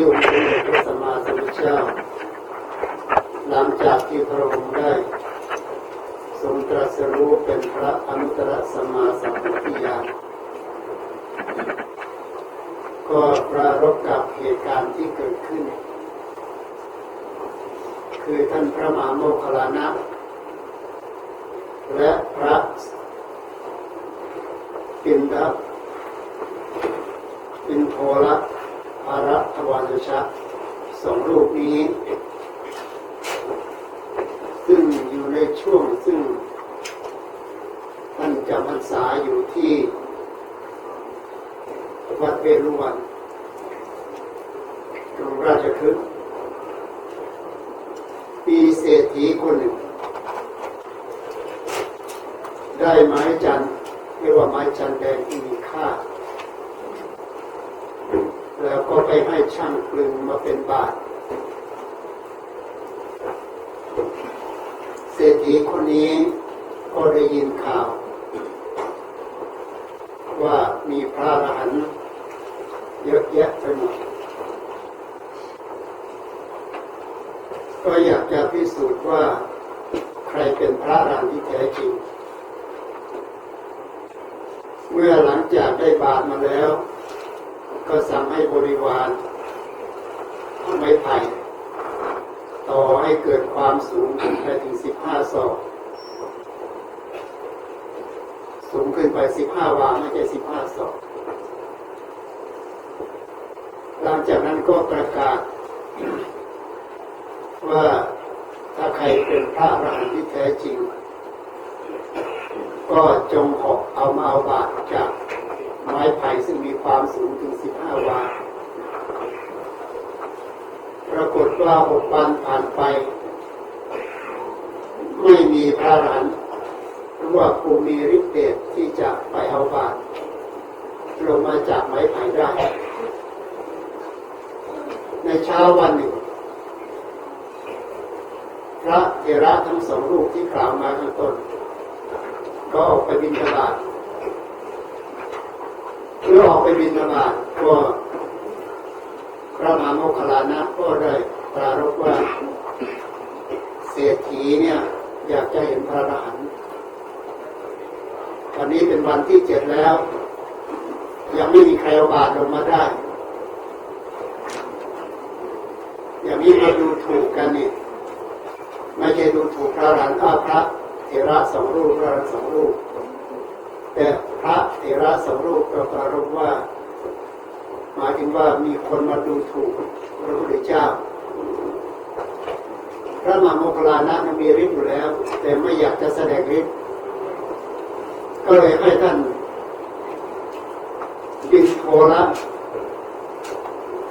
ที่องค์สมเด็จพระสัมมาสัมพุทธเจ้า หลังจากที่พระองค์ได้ทรงตรัสรู้เป็นพระอนุตตรสัมมาสัมพุทธญาณก็ปรารบกับเหตุการณ์ที่เกิดขึ้น คือท่านพระมหาโมคคลานะและพระปินทัปินโทละ ภารัตวานุชะสองรูปนี้ ซึ่งอยู่ในช่วงซึ่งท่านจำพรรษาอยู่ที่วัดเวรุวันตรงราชคฤห์ปีเศรษฐีคนหนึ่ง ได้ไม้จันเรียกว่าไม้จันแดงที่มีค่า แล้วก็ไปให้ช่างกลึงมาเป็นบาทเศรษฐีคนนี้ก็ได้ยินข่าว ว่ามีพระอรหันต์เยอะแยะไปหมดก็อยากจะพิสูจน์ว่าใครเป็นพระอรหันต์ที่แท้จริง เมื่อหลังจากได้บาทมาแล้ว ก็สั่งให้บริวารเอาไม้ไผ่ต่อให้เกิดความสูงขึ้นไปถึงสิบห้าศอกสูงขึ้นไปสิบห้าวาไม่ใช่สิบห้าศอกหลังจากนั้นก็ประกาศ ว่าถ้าใครเป็นพระอรหันต์ที่แท้จริง ก็จงหอกเอามาเอาบาทจาก ม้ไผ่ซึ่งมีความสูงถึงสิบห้าวา ปรากฏว่าหกวันผ่านไป ไม่มีพระรหันต์หรือว่าผู้มีฤทธิ์เดชที่จะไปเอาบาตรลงมาจากไม้ไผ่ได้ ในเช้าวันหนึ่ง พระเถระทั้งสองรูปที่กล่าวมาข้างต้น ก็ออกไปบินทบา ทเมื่อออกไปบินทบาทก็พระมหาโมคคลานะก็ได้ปรารว่าเศรษฐีเนี่ยอยากจะเห็นพระอรหันต์วันนี้เป็นวันที่เจ็ดแล้ว ยังไม่มีใครเอาบาตรลงมาได้ อย่างนี้มาดูถูกกันนี่ไม่ใช่ดูถูกพระอรหันต์อาพระเถระสองรูปพระอรหันต์สองรูป แต่พระเถระสองรูปก็ปรารภว่า หมายถึงว่ามีคนมาดูถูกพระพุทธเจ้า พระมหาโมคลานะมีฤทธิ์อยู่แล้ว แต่ไม่อยากจะแสดงฤทธิ์ก็เลยให้ท่านบินโทละ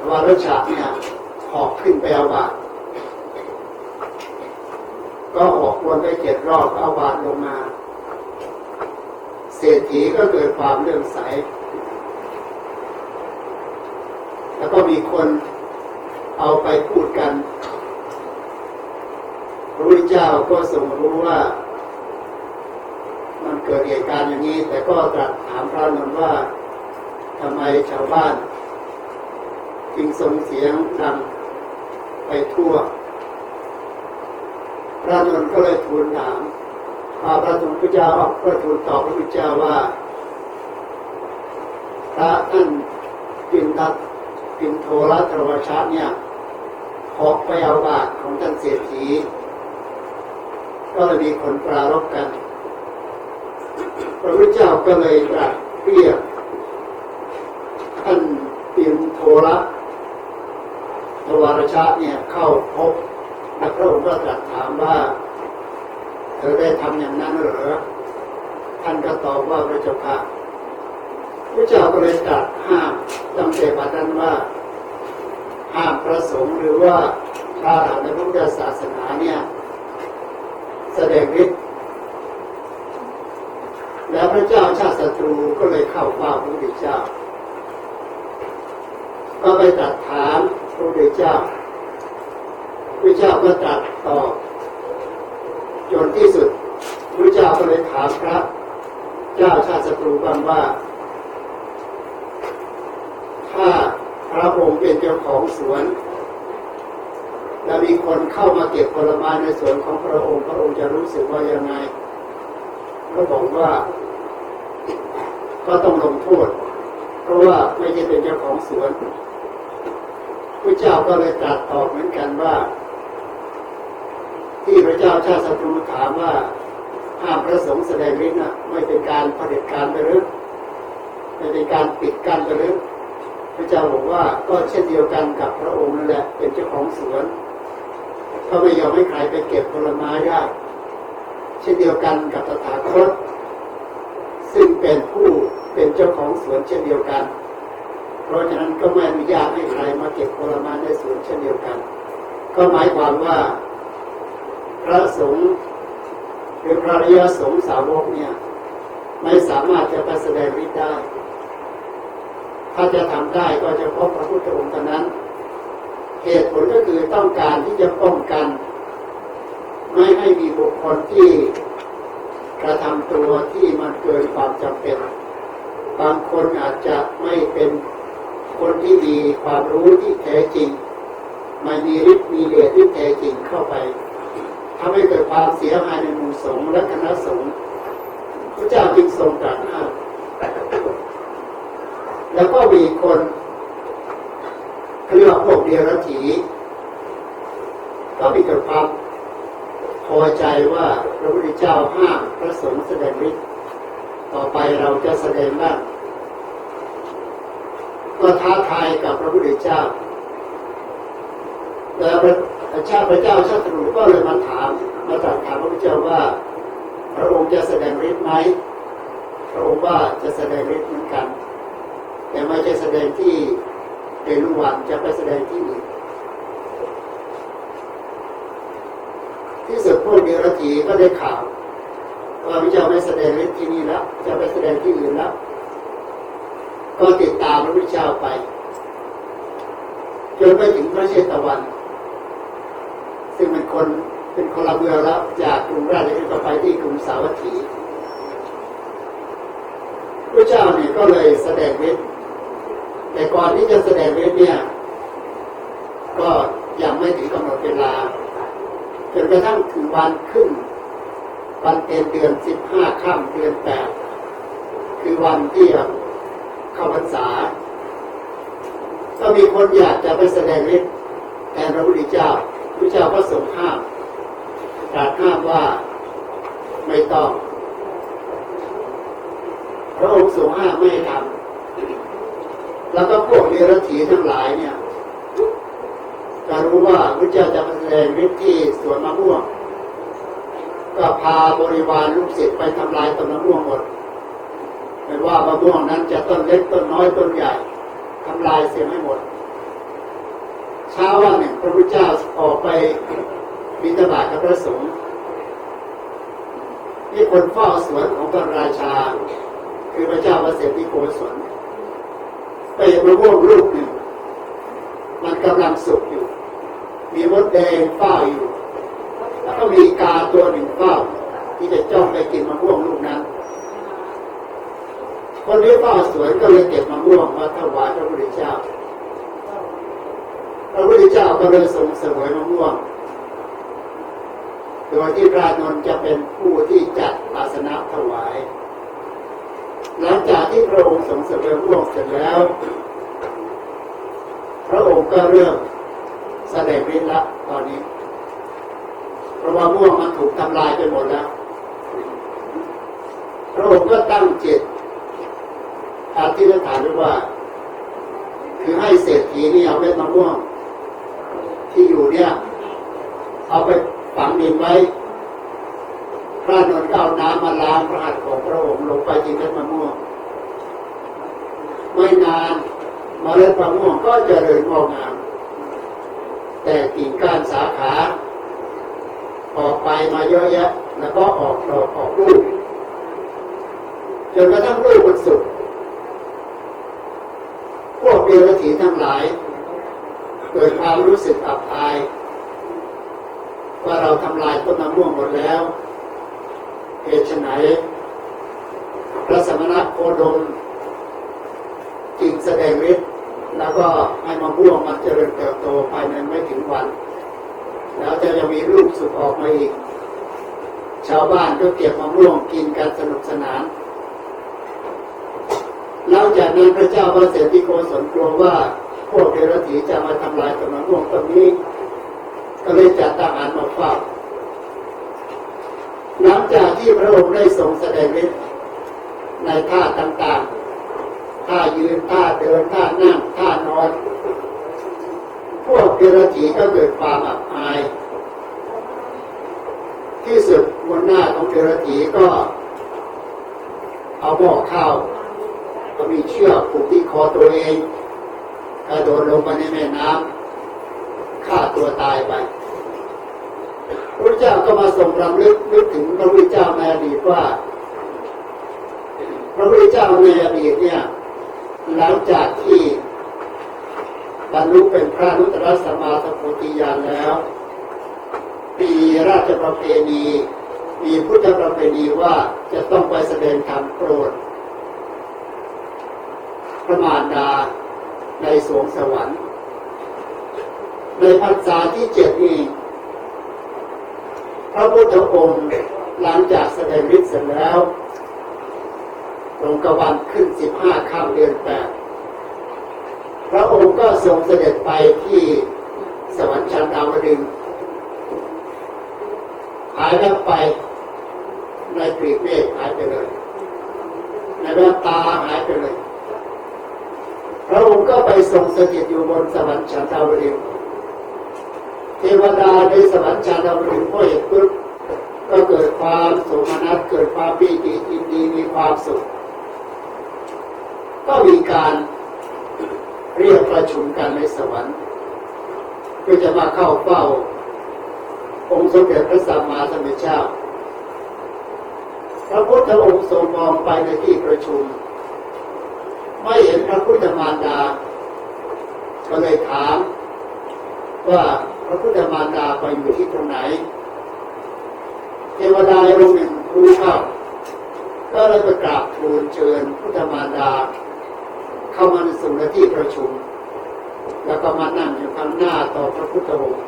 วารชาเนี่ยหอกขึ้นไปเอาบาตรก็ออกวนไปเจ็ดรอบเอาบาตรลงมา เศรษฐีก็เกิดความเลื่อมใส แล้วก็มีคนเอาไปพูดกันพระพุทธเจ้าก็ทรงรู้ว่า มันเกิดเหตุการณ์อย่างนี้ แต่ก็ตรัสถามพระนนท์ว่าทำไมชาวบ้าน จึงส่งเสียงดังไปทั่ว พระนนท์ก็เลยทูลถาม พระพระสงฆ์พระเจ้าพระทูลตอบพระพุทธเจ้าว่าพระท่านปินทัตปินโทรัตรวชาเนี่ยขอไปเอาบาตรของท่านเศรษฐีก็เลยมีคนปรารบกัน พระพุทธเจ้าก็เลยตรัสเรียกท่านปินโทระทวารชาเนี่ยเข้าพบและพระองค์ก็ตรัสถามว่า เธอได้ทำอย่างนั้นหรือท่านก็ตอบว่าพระเจ้าค่ะพระเจ้าก็เลยตรัสห้ามตั้งแต่บัดนั้นว่าห้ามพระสงฆ์หรือว่าพระอรหันในพุทธศาสนาเนี่ยแสดงฤทธิ์แล้วพระเจ้าชาติศัตรูก็เลยเข้าเฝ้าพระพุทธเจ้า ก็ไปตรัสถามพระพุทธเจ้าพระเจ้าก็ตรัสตอบ จนที่สุดพระเจ้าก็เลยถามพระเจ้าชาติศัตรูบ้างว่า ถ้าพระองค์เป็นเจ้าของสวนแล้วมีคนเข้ามาเก็บผลไม้ในสวนของพระองค์ พระองค์จะรู้สึกว่ายังไงก็บอกว่า ก็ต้องลงโทษ เพราะว่าไม่ใช่เป็นเจ้าของสวนพระเจ้าก็เลยตรัสตอบเหมือนกันว่า ที่พระเจ้าชาติศัตรูถามว่าห้ามพระสงฆ์แสดงฤทธิ์นะไม่เป็นการเผด็จการไปหรือไม่เป็นการปิดกั้นไปหรือพระเจ้าบอกว่าก็เช่นเดียวกันกับพระองค์นั่นแหละเป็นเจ้าของสวนก็ไม่ยอมให้ใครไปเก็บผลไม้ได้เช่นเดียวกันกับตถาคตซึ่งเป็นผู้เป็นเจ้าของสวนเช่นเดียวกัน เพราะฉะนั้นก็ไม่อนุญาตให้ใครมาเก็บผลไม้ในสวนเช่นเดียวกัน ก็หมายความว่า พระสงฆ์หรือพระริยสงฆ์สาวกเนี่ย ไม่สามารถจะไปแสดงฤทธิ์ได้ ถ้าจะทำได้ก็จะพบพระพุทธองค์เท่านั้น เหตุผลก็คือต้องการที่จะป้องกัน ไม่ให้มีบุคคลที่กระทำตัวที่มันเกินความจำเป็น บางคนอาจจะไม่เป็นคนที่มีความรู้ที่แท้จริง ไม่มีฤทธิ์มีเดชที่แท้จริงเข้าไป ทำให้เกิดความเสียหายในหมู่สงฆ์และคณะสงฆ์พระเจ้าจึงทรงตรัสห้ามแล้วก็มีคนเขาเรียกว่าพวกเดียรถีก็มีเกิดความพอใจว่าพระพุทธเจ้าห้ามพระสงฆ์แสดงฤทธิ์ต่อไปเราจะแสดงบ้างก็ท้าทายกับพระพุทธเจ้า แล้วพระชาติพระเจ้าชาติรูก็เลยมาถามมาตรัสถามพระพุทธเจ้าว่าพระองค์จะแสดงฤทธิ์ไหมพระองค์ว่าจะแสดงฤทธิ์เหมือนกัน แต่ไม่ใช่แสดงที่เอรุวันจะไปแสดงที่อื่นที่สุดพวกเดรัจฉีก็ได้ข่าวว่าพระเจ้าไม่แสดงฤทธิ์ที่นี่แล้วจะไปแสดงที่อื่นแล้วก็ติดตามพระพุทธเจ้าไปจนไปถึงพระเชตวัน คนเป็นคนละเมืองแล้วจากกรุงราชคฤห์ไปที่กรุงสาวัตถีพระเจ้าเนี่ยก็เลยแสดงฤทธิ์แต่ก่อนที่จะแสดงฤทธิ์เนี่ย ก็ยังไม่ถึงกำหนดเวลาจนกระทั่งถึงวันขึ้น วันเต็มเดือนสิบห้าค่ำเดือนแปดคือวันที่เข้าพรรษา ก็มีคนอยากจะไปแสดงฤทธิ์แทนพระพุทธเจ้า เจ้าก็ทรงห้ามตรัสห้ามว่าไม่ต้องพระองค์ทรงห้ามไม่ให้ทำแล้วก็พวกเดรัจฉีทั้งหลายเนี่ยจะรู้ว่าพระเจ้าจะมาแสดงฤทธิ์ที่สวนมะม่วงก็พาบริวารลูกศิษย์ไปทำลายต้นมะม่วงหมดไม่ว่ามะม่วงนั้นจะต้นเล็กต้นน้อยต้นใหญ่ทำลายเสียให้หมด ช้าวันหนึ่งพระพุทธเจ้าออกไปบิณฑบาตกับพระสงฆ์นี่คนเฝ้าสวนของพระราชา คือพระเจ้าประเสริฐที่โกศลไปเห็นมะม่วงลูกหนึ่งมันกำลังสุกอยู่ มีมดแดงเฝ้าอยู่ แล้วก็มีกาตัวหนึ่งเฝ้า ที่จะจ้องไปกินมะม่วงลูกนั้นคนที่เฝ้าสวนก็เลยเก็บมะม่วงมาถวายพระพุทธเจ้า พระพุทธเจ้าก็เลยทรงเสวยมะม่วงโดยที่พระนนท์จะเป็นผู้ที่จัดอาสนะถวาย หลังจากที่พระองค์ทรงเสวยมะม่วงเสร็จแล้ว พระองค์ก็เริ่มแสดงฤทธิ์ละตอนนี้เพราะว่าม่วงมันถูกทำลายไปหมดแล้ว พระองค์ก็ตั้งจิตอาธิษฐานด้วยว่า คือให้เศรษฐีนี่เอาเม็ดมะม่วง ที่อยู่เนี่ย เอาไปฝังดินไว้ พระนนท์ก็เอาน้ำมาล้างพระหัตถ์ของพระองค์ลงไปที่เม็ดมะม่วงไม่นานมเมล็ดมะม่วงก็เจริญงอกงาม แต่กิ่งก้านสาขา ออกไปมาเยอะแยะ แล้วก็ออกดอกออกลูกจนกระทั่งลูกมันสุดพวกเดรัจฉีทั้งหลาย เกิดความรู้สึกอับอาย ว่าเราทำลายต้นมะม่วงหมดแล้วเหตุไฉนพระสมณะโคดมจึงแสดงฤทธิ์แล้วก็ให้มะม่วงมันเจริญเติบโตภายในไม่ถึงวัน แล้วจะยังมีลูกสุกออกมาอีก ชาวบ้านก็เก็บมะม่วงกินกันสนุกสนานแล้วจากนั้นพระเจ้าพระเสด็จที่โกศลกลัวว่า พวกเดรัจฉีจะมาทำลายต้นมะม่วงต้นนี้ ก็เลยจัดทหารมาเฝ้าหลังจากที่พระองค์ได้ทรงแสดงฤทธิ์ในท่าต่างๆ ท่ายืน ท่าเดิน ท่านั่ง ท่านอน พวกเดรัจฉีก็เกิดความอับอาย ที่สุดบนหน้าของเดรัจฉีก็เอาหม้อข้าวก็มีเชือกผูกที่คอตัวเอง กระโดดลงไปในแม่น้ำฆ่าตัวตายไปพระเจ้าก็มาทรงรำลึกนึกถึงพระพุทธเจ้าในอดีตว่า พระพุทธเจ้าในอดีตเนี่ยหลังจากที่บรรลุเป็นพระนุตตรสัมมาสัมพุทธิญาณแล้ว ปีราชประเพณีมีพุทธประเพณีว่าจะต้องไปแสดงธรรมโปรดพระมารดา ในสวงสวรรค์ ในพรรษาที่เจ็ดนี้พระพุทธองค์หลังจากแสดงฤทธิ์เสร็จแล้วตรงกวันขึ้นสิบห้าค่ำเดือนแปดพระองค์ก็ทรงเสด็จไปที่สวรรค์ชั้นดาวดึงหายแล้วไปในปรีกเมฆหายไปเลย ในแววตาหายไปเลย พระองค์ก็ไปทรงสถิตอยู่บนสวรรค์ชั้นดาวดึงเทวดาในสวรรค์ชั้นดาวดึงส์พอเห็นปุ๊บก็เกิดความสมนัสเกิดความปีติยินดีมีความสุข ก็มีการเรียกประชุมกันในสวรรค์เพื่อจะมาเข้าเฝ้า องค์สมเด็จพระสัมมาสัมพุทธเจ้า พระพุทธองค์ทรงมองไปในที่ประชุม ทธมารดา ก็เลยถาม ว่าพระพุทธมารดาไปอยู่ที่ตรงไหนเทวดาองค์หนึ่งรู้เข้าก็เลยไปกาบทูลเชิญพุทธมารดา เข้ามาในสู่ในที่ประชุม แล้วก็มานั่งอยู่ข้างหน้าต่อพระพุทธองค์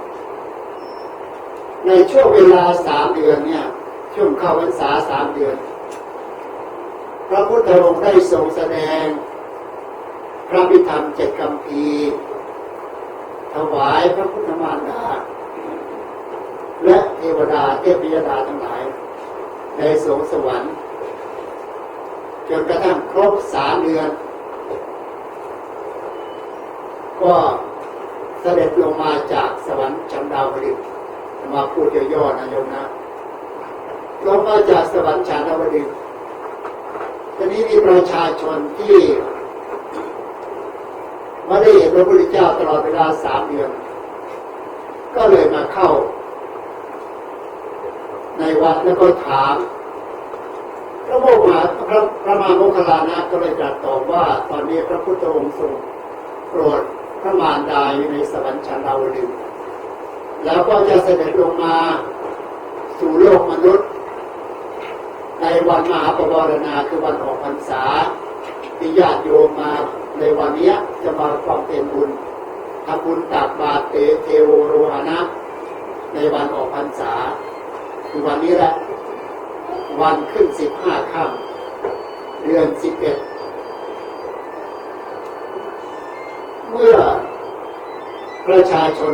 ในช่วงเวลาสามเดือนเนี่ยช่วงเข้าพรรษาสามเดือน พระพุทธองค์ได้ทรงแสดง พระพิธรรมเจ็ดคำพีถวายพระพุทธมารดา และเทวดาเทพยดาทั้งหลาย ในสวงสวรรค์จนกระทั่งครบสามเดือน ก็เสด็จลงมาจากสวรรค์ชั้นดาวดึงส์มาพูดย่อๆนะโยมนะลงมาจากสวรรค์ชั้นดาวดึงส์ทีนี้มีประชาชนที่ ไม่ได้เห็นพระพุทธเจ้าตลอดเวลาสามเดือน ก็เลยมาเข้า ในวัดแล้วก็ถามพระโมคคัลลาพระพระมาโมคลานะก็เลยตรัสตอบว่าตอนนี้พระพุทธองค์ทรงโปรดพระมารดาอยู่ในสวรรค์ชั้นดาวดึงแล้วก็จะเสด็จลงมาสู่โลกมนุษย์ ในวันมหาปวารณาคือวันออกพรรษาที่ญาติโยมมา ในวันนี้จะมาฟังเป็นบุญทำบุญตักบาตรเตเทโวโรหณะในวันออกพรรษาคือวันนี้แหละ วันขึ้นสิบห้าค่ำเดือนสิบเอ็ดเมื่อประชาชน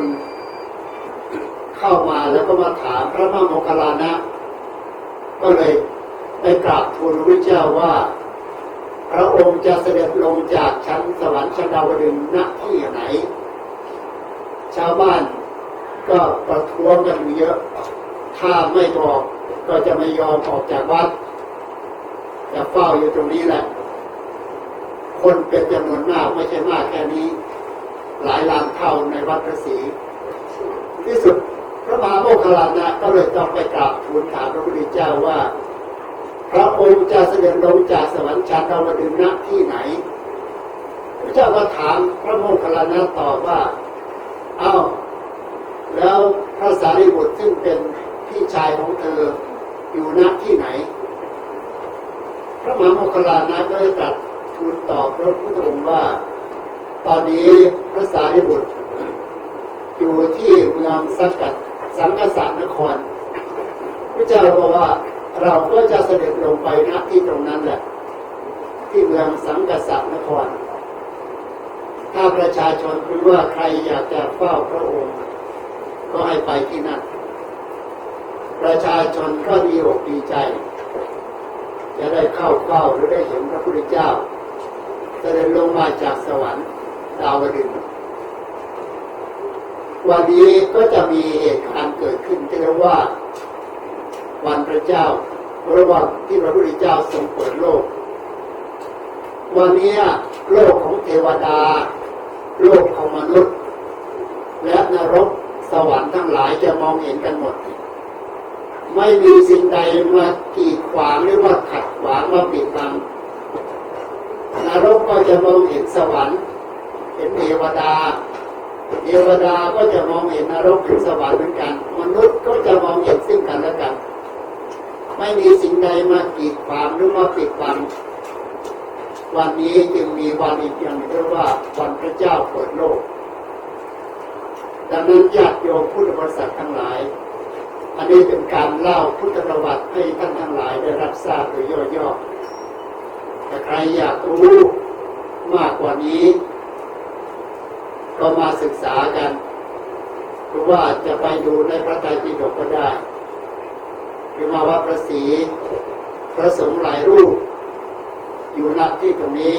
เข้ามาแล้วก็มาถามพระมหาโมคลานะ ก็เลยไปกราบทูลพระเจ้าว่า พระองค์จะเสด็จลงจากชั้นสวรรค์ชั้นดาวดึงณที่ไหน ชาวบ้านก็ประท้วงกันเยอะ ถ้าไม่บอกก็จะไม่ยอมออกจากวัด จะเฝ้าอยู่ตรงนี้แหละ คนเป็นจำนวนมากไม่ใช่มากแค่นี้ หลายล้านเท่าในวัดพระศรีที่สุดพระมหาโมคคัลลานะก็เลยต้องไปกราบทูลถามพระพุทธเจ้าว่า พระองค์จะเสด็จลงจากสวรรค์ชั้นดาวดึงส์ณที่ไหน พระเจ้าก็ถามพระโมคคัลลานะตอบว่า เอา้า แล้วพระสารีบุตรซึ่งเป็นพี่ชายของเธออยู่ณที่ไหน พระมหาโมคคัลลานะก็ได้ตรัสทูลตอบพระพุทธองค์ว่า ตอนนี้พระสารีบุตร อยู่ที่เมืองสังกัดสังกษานคร พระเจ้าบอกว่า เราก็จะเสด็จลงไปณที่ตรงนั้นแหละ ที่เมืองสังกษานคร ถ้าประชาชนรู้ว่าใครอยากจะเฝ้าพระองค์ ก็ให้ไปที่นั่นประชาชนก็ดีอกดีใจ จะได้เข้าเฝ้าหรือได้เห็นพระพุทธเจ้าเสด็จลงมาจากสวรรค์ดาวดึงวันนี้ก็จะมีเหตุการณ์เกิดขึ้นที่เรียกว่า วันพระเจ้า ระหว่างที่พระพุทธเจ้าทรงเปิดโลก วันนี้โลกของเทวดา โลกของมนุษย์ และนรกสวรรค์ทั้งหลายจะมองเห็นกันหมด ไม่มีสิ่งใดมากีดขวางหรือว่าขัดขวางมาปิดบังนรกก็จะมองเห็นสวรรค์เห็นเทวดาเทวดาก็จะมองเห็นนรกเห็นสวรรค์เหมือนกัน มนุษย์ก็จะมองเห็นซึ่งกันและกัน ไม่มีสิ่งใดมากีดขวางหรือมาปิดบังวันนี้จึงมีวันอีกอย่างหนึ่งเรียกว่าวันพระเจ้าเปิดโลก ดังนั้นญาติโยมพุทธบริษัททั้งหลาย อันนี้เป็นการเล่าพุทธประวัติให้ท่านทั้งหลายได้รับทราบโดยย่อๆแต่ใครอยากรู้มากกว่านี้ ก็มาศึกษากันหรือว่าจะไปดูในพระไตรปิฎกก็ได้ หรือมาว่าพระศรีพระสงฆ์หลายรูป อยู่ณที่ตรงนี้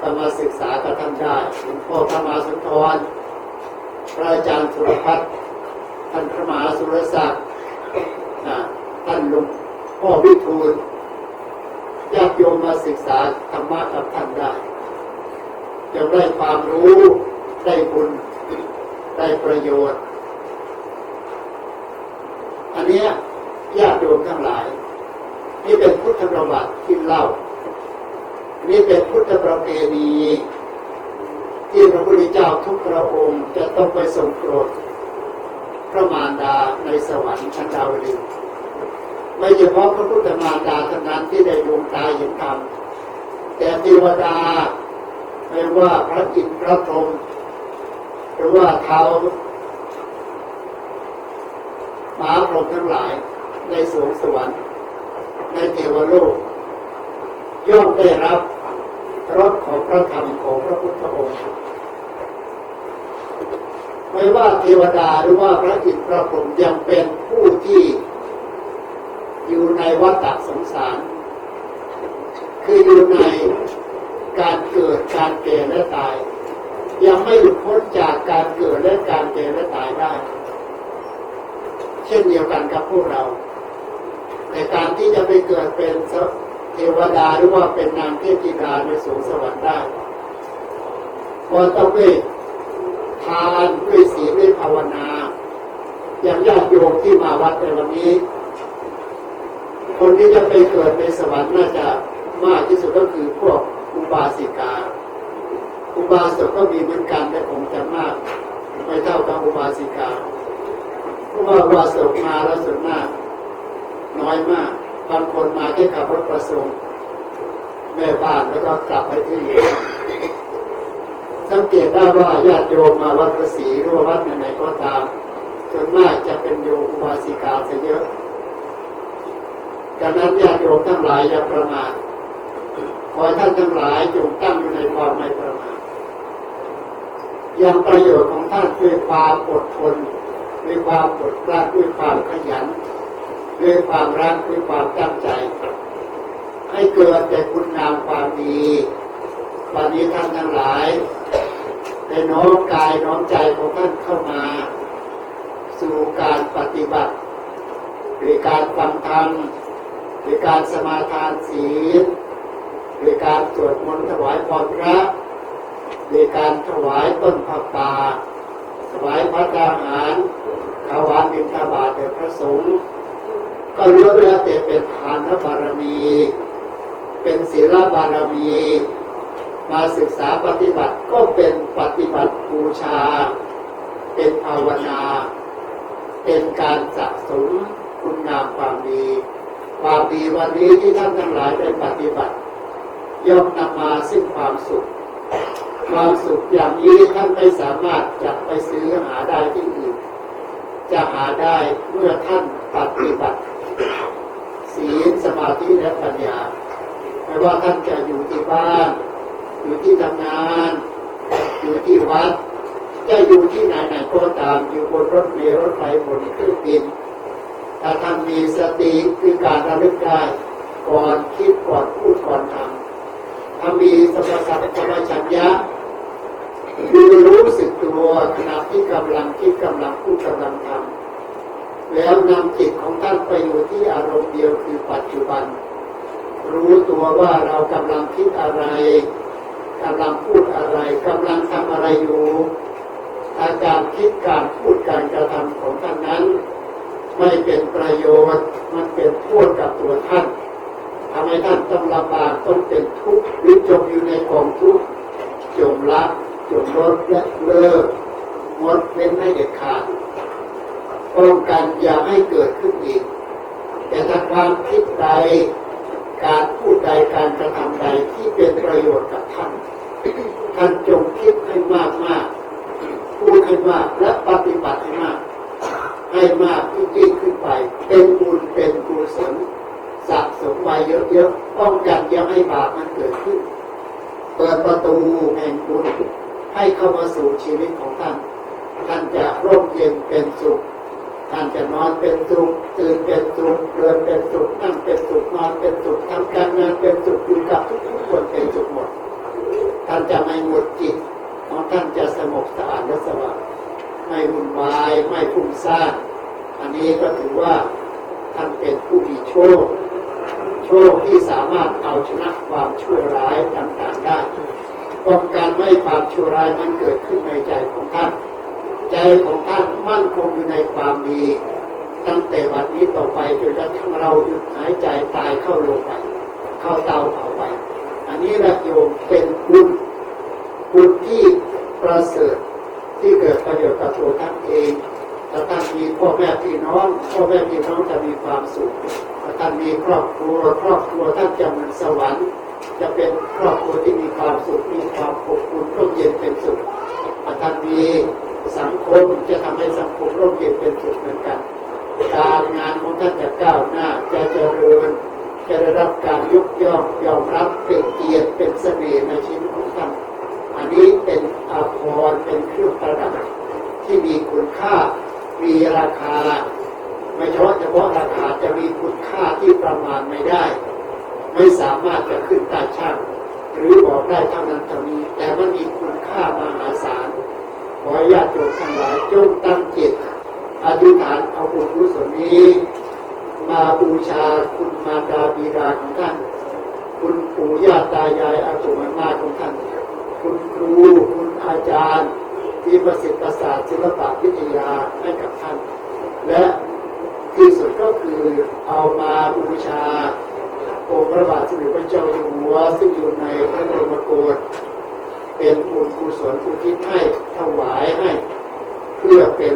ก็มาศึกษากับท่านได้หลวงพ่อพระมหาสุนทรพระอาจารย์สุรพัฒน์ท่านพระมหาสุรศักดิ์ท่านหลวงพ่อวิทูลญาติโยมมาศึกษาธรรมะกับท่านได้จะได้ความรู้ได้บุญได้ประโยชน์ อันเนี้ย ญาติโยมทั้งหลาย นี่เป็นพุทธประวัติที่เล่า นี่เป็นพุทธประเพณีที่พระพุทธเจ้าทุกพระองค์จะต้องไปทรงโปรดพระมารดาในสวรรค์ชั้นดาวดึงไม่เฉพาะพระพุทธมารดาเท่านั้นที่ได้ดวงตาเห็นธรรมแต่เทวดาไม่ว่าพระอินทร์พระพรหมหรือว่าเท้ามหาพรหมทั้งหลาย ในสวงสวรรค์ ในเทวโลก ย่อมได้รับรสของพระธรรมของพระพุทธองค์ไม่ว่าเทวดาหรือว่าพระอินทร์พระพรหมยังเป็นผู้ที่อยู่ในวัฏสงสาร คืออยู่ในการเกิดการแก่และตาย ยังไม่หลุดพ้นจากการเกิดและการแก่และตายได้ เช่นเดียวกันกับพวกเรา แต่การที่จะไปเกิดเป็นเทวดาหรือว่าเป็นนางเทพธิดาในสูงสวรรค์ได้ก็ต้องด้วยทานด้วยศีลด้วยภาวนา อย่างญาติโยมที่มาวัดในวันนี้ คนที่จะไปเกิดในสวรรค์น่าจะมากที่สุดก็คือพวกอุบาสิกา อุบาสกก็มีเหมือนกันแต่คงจะมากไม่เท่ากับอุบาสิกาเพราะว่าอุบาสกมาแล้วส่วนมาก น้อยมากบางคนมาแค่ขับรถประสงค์แม่บ้านแล้วก็กลับไปที่องสังเกตได้ว่าญาติโยมมาวัดพระศรีหรือวัดไหนๆก็ตามส่วนมากจะเป็นโยมอุบาสิกาซะเยอะดังนั้นญาติโยมทั้งหลายอย่าประมาทขอท่านทั้งหลายจงตั้งอยู่ในความไม่ประมาทยังประโยชน์ของท่านด้วยความอดทนด้วยความอดกลั้นด้วยความขยัน ด้วยความรักด้วยความตั้งใจ ให้เกิดแต่คุณงามความดีวันนี้ท่านทั้งหลายได้น้อมกายน้อมใจของท่านเข้ามา สู่การปฏิบัติหรือการฟังธรรมหรือการสมาทานศีลหรือการสวดมนต์ถวายพรพระหรือการถวายต้นผ้าป่าถวายพระทหารถวายบิณฑบาตแด่พระสงฆ์ ก็ล้วนแล้วแต่เป็นทานบารมี เป็นศีลบารมี มาศึกษาปฏิบัติก็เป็นปฏิบัติบูชา เป็นภาวนา เป็นการสะสมคุณงามความดีความดีวันนี้ที่ท่านทั้งหลายได้ปฏิบัติย่อมนำมาซึ่งความสุข ความสุขอย่างนี้ท่านไม่สามารถจะไปซื้อหาได้ที่อื่น จะหาได้เมื่อท่านปฏิบัติ ศีลสมาธิและปัญญาไม่ว่าท่านจะอยู่ที่บ้านอยู่ที่ทำงาน อยู่ที่วัด จะอยู่ที่ไหนไหนก็ตามอยู่บนรถเมล์รถไฟบนเครื่องบินถ้าท่านมีสติคือการระลึกได้ก่อนคิดก่อนพูดก่อนทำถ้ามีสมสัตสมชัญญะคือรู้สึกตัวขณะที่กำลังคิดกำลังพูดกำลังทำ แล้วนำจิตของท่านไปอยู่ที่อารมณ์เดียวคือปัจจุบัน รู้ตัวว่าเรากำลังคิดอะไรกำลังพูดอะไรกำลังทำอะไรอยู่อาการคิดการพูดการกระทำของท่านนั้น ไม่เป็นประโยชน์มันเป็นโทษกับตัวท่านทำให้ท่านต้องลำบากต้องเป็นทุกข์หรือจมอยู่ในกองทุกข์จมละจมลดและเลิกงดเว้นให้เด็ดขาด ป้องกันอย่าให้เกิดขึ้นอีก แต่ถ้าความคิดใด การพูดใดการกระทำใดที่เป็นประโยชน์กับท่าน ท่านจงคิดให้มากมากพูดให้มากและปฏิบัติให้มาก ให้มากยิ่งขึ้นไป เป็นบุญเป็นกุศลสะสมไว้เยอะๆป้องกันอย่าให้บาปมันเกิดขึ้น เปิดประตูแห่งบุญให้เข้ามาสู่ชีวิตของท่าน ท่านจะร่มเย็นเป็นสุข ท่านจะนอนเป็นสุขตื่นเป็นสุขเดินเป็นสุขนั่งเป็นสุขนอนเป็นสุขทำการงานเป็นสุขอยู่กับทุกคนเป็นสุขหมด ท่านจะไม่หมดจิตของท่านจะสงบสะอาดและสว่างไม่วุ่นวายไม่ฟุ้งซ่านอันนี้ก็ถือว่าท่านเป็นผู้มีโชค โชคที่สามารถเอาชนะความชั่วร้ายต่างๆได้ป้องกันไม่ความชั่วร้ายมันเกิดขึ้นในใจของท่าน ใจของท่านมั่นคงอยู่ในความดีตั้งแต่วันนี้ต่อไปจนกระทั่งเราหยุดหายใจตายเข้าลงไป เข้าเตาเผาไป อันนี้แหละโยมเป็นบุญบุญที่ประเสริฐที่เกิดประโยชน์กับตัวท่านเองถ้าท่านมีพ่อแม่พี่น้องพ่อแม่พี่น้องจะมีความสุขถ้าท่านมีครอบครัวครอบครัวท่านจะเหมือนสวรรค์ จะเป็นครอบครัวที่มีความสุขมีความอบอุ่นร่มเย็นเป็นสุขถ้าท่านมี สังคมจะทำให้สังคมร่มเย็นเป็นสุขเหมือนกันการงานของท่านจะก้าวหน้าจะเจริญจะได้รับการยกย่องยอมรับเป็นเกียรติเป็นเสน่ห์ในชีวิตของท่านอันนี้เป็นอาภรณ์เป็นเครื่องประดับที่มีคุณค่ามีราคา ไม่เฉพาะเฉพาะราคาจะมีคุณค่าที่ประมาณไม่ได้ ไม่สามารถจะขึ้นตาช่างหรือบอกได้เท่านั้นเท่านี้แต่มันมีคุณค่ามหาศาล ขอญาติโยมทั้งหลายจงตั้งจิตอธิษฐานเอาบุญกุศลนี้ มาบูชาคุณมาดาบิดาของท่าน คุณปู่ย่าตายายอาตุมามาของท่าน คุณครูคุณอาจารย์ที่ประสิทธิ์ประสาทศิลปะวิทยาให้กับท่าน และที่สุดก็คือเอามาบูชาองค์พระบาทสมเด็จพระเจ้าอยู่หัวซึ่งอยู่ในพระบรมโกศ เป็นบุญกุศลอุทิศให้ถวายให้ เพื่อเป็น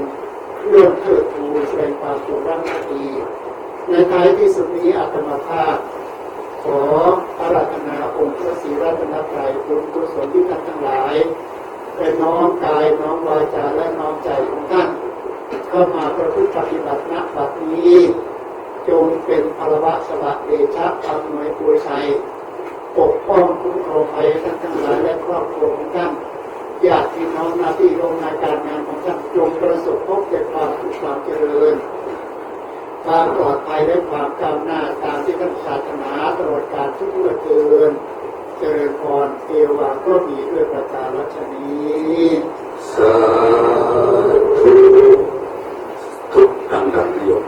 เครื่องเทิดทูนแสดงความจงรักภักดีในท้ายที่สุดนี้อาตมาภาพขออาราธนาองค์พระศรีรัตนตรัยบุญกุศลที่ท่านทั้งหลายเป็นน้อมกายน้อมวาจาและน้อมใจของท่านเข้ามาประพฤติปฏิบัติณบัดนี้ จงเป็นพลวะสวัสดิเดชะอำนวยปุยชัย ปกป้องคุ้มครองภัยท่านทั้งหลายและครอบครัวของท่านญาติพี่น้องหน้าที่โรงงานการงานของท่านจงประสบพบแต่ความสุขความเจริญความปลอดภัยและความก้าวหน้าตามที่ท่านศาสนาตลอดการทุกเมื่อเจริญเจริญพรเทวาก็มีด้วยประการัชนี้สาธุทุกทางการนิยม